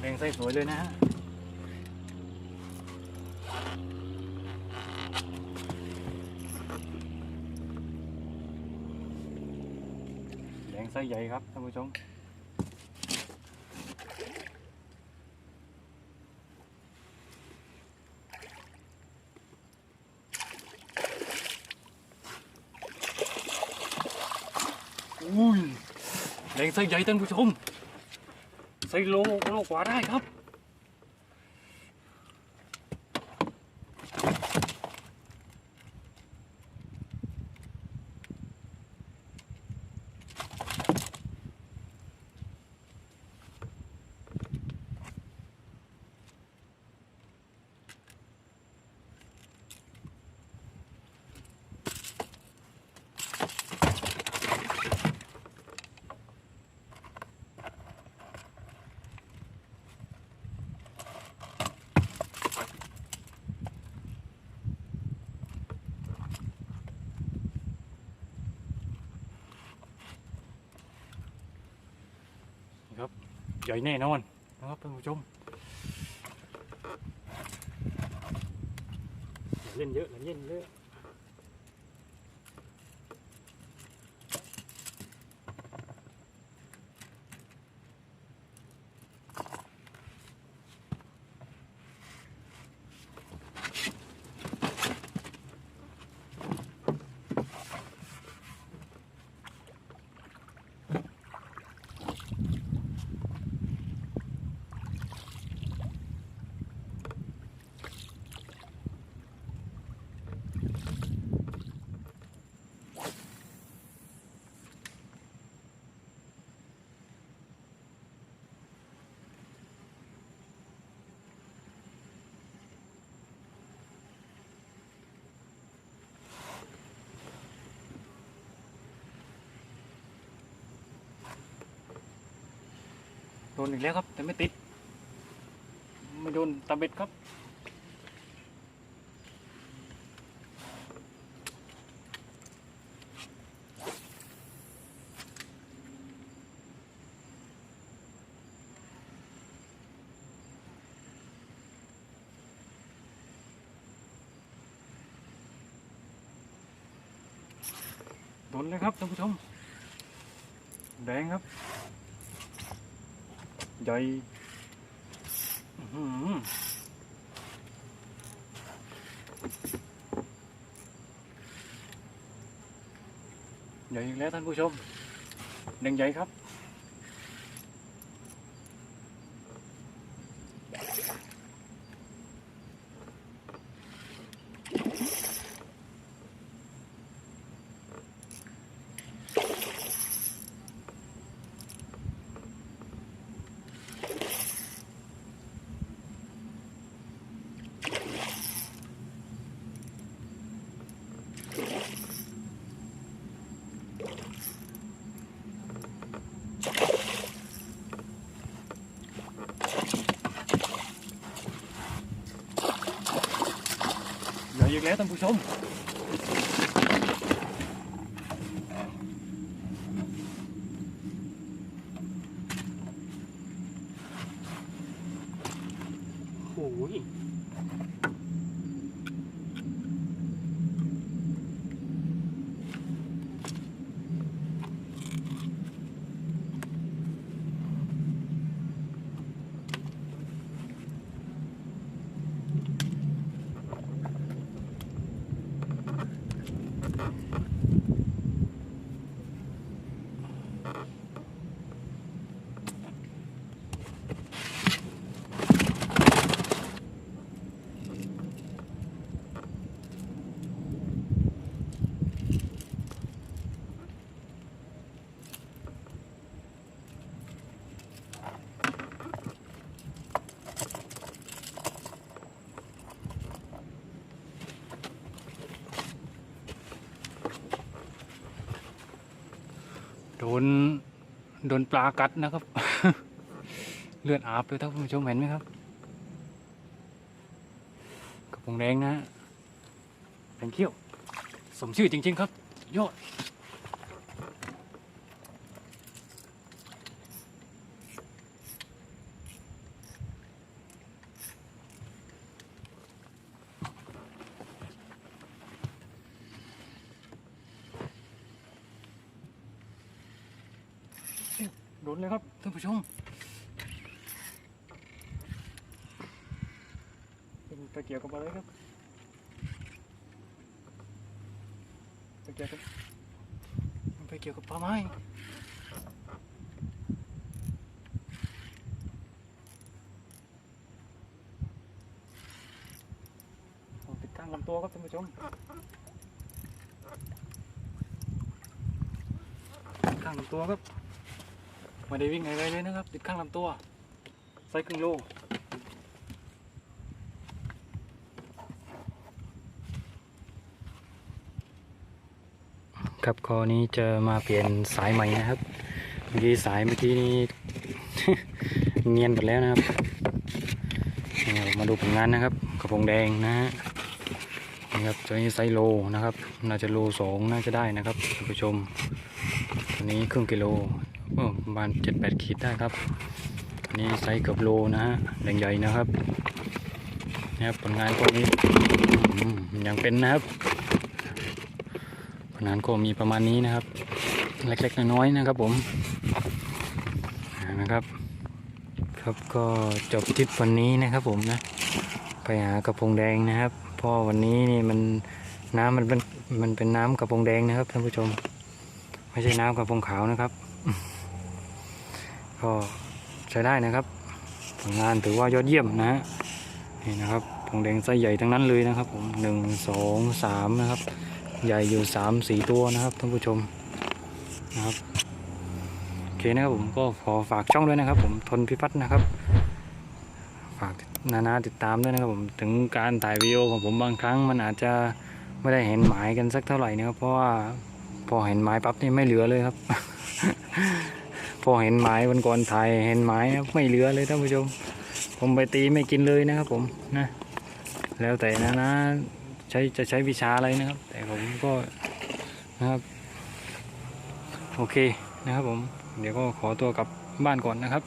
แดงไส้สวยเลยนะฮะแดงไส้ใหญ่ครับท่านผู้ชมอุ้ยแดงไส้ใหญ่ท่านผู้ชม ไส้โลโลก ใหญ่แน่นอนนะครับท่านผู้ชมเล่นเยอะเล่นเยอะ ดนอีกแล้วครับ แต่ไม่ติด ไม่โดนตะเบ็ดครับ โดนเลยครับท่านผู้ชม แดงครับ ใหญ่อื้อหือใหญ่อีกแล้วท่านผู้ชมหนึ่งใหญ่ครับ ใหญ่อี โดนโดนปลากัดนะครับ เลือดอาบเลยท่านผู้ชมเห็นไหมครับกระพงแดงนะแดงเขี้ยว สมชื่อจริง ๆ ครับ ยอด รุนเลยครับท่านผู้ชม เป็นตะเกียบกับอะไรครับตะเกียบกับมันไปเกี่ยวกับปลาไม้ติดข้างลำตัวครับท่านผู้ชมข้างลำตัวครับ ไม่ได้วิ่งอะไรเลยนะครับ ติดข้างลำตัวไซส์ครึ่งโลครับคอนี้จะมาเปลี่ยนสายใหม่นะครับ เมื่อกี้สายเมื่อกี้นี้ เนียนหมดแล้วนะครับมาดูผลงานนะครับกระโปงแดงนะฮะนี่ครับตัวนี้ไซโลนะครับ น่าจะโลสองน่าจะได้นะครับท่านผู้ชมตัวนี้ครึ่งกิโล ประมาณเจ็ดแปดขีดได้ครับนนี้ไซส์เกือบโลนะฮะแดงใหญ่นะครับนะครับผลงานพวกนี้ยังเป็นนะครับผลงานก็มีประมาณนี้นะครับ เล็กๆน้อยๆนะครับผมนะครับ ครับก็จบทริปวันนี้นะครับผมนะ ไปหากระพงแดงนะครับเพราะวันนี้นี่มันน้ำมันเป็นมันเป็นน้ำกระพงแดงนะครับท่านผู้ชม ไม่ใช่น้ำกระพงขาวนะครับ ก็ใช้ได้นะครับผลงานถือว่ายอดเยี่ยมนะฮะนี่นะครับผงแดงไส้ใหญ่ทั้งนั้นเลยนะครับผมหนึ่งสองสามนะครับ ใหญ่อยู่สามสี่ตัวนะครับท่านผู้ชมนะครับโอเคนะครับผมก็ขอฝากช่องด้วยนะครับ ผมทนพิพัฒน์นะครับฝากนานาติดตามด้วยนะครับผมถึงการถ่ายวิดีโอของผมบางครั้งมันอาจจะไม่ได้เห็นหมายกันสักเท่าไหร่นะครับเพราะว่าพอเห็นหมายปั๊บนี่ไม่เหลือเลยครับ พอเห็นไม้วันก่อนถ่ายเห็นไม้นะไม่เหลือเลยท่านผู้ชม ผมไปตีไม่กินเลยนะครับผมนะ แล้วแต่นะนะใช้จะใช้วิชาอะไรนะครับ แต่ผมก็นะครับโอเคนะครับผม เดี๋ยวก็ขอตัวกลับบ้านก่อนนะครับ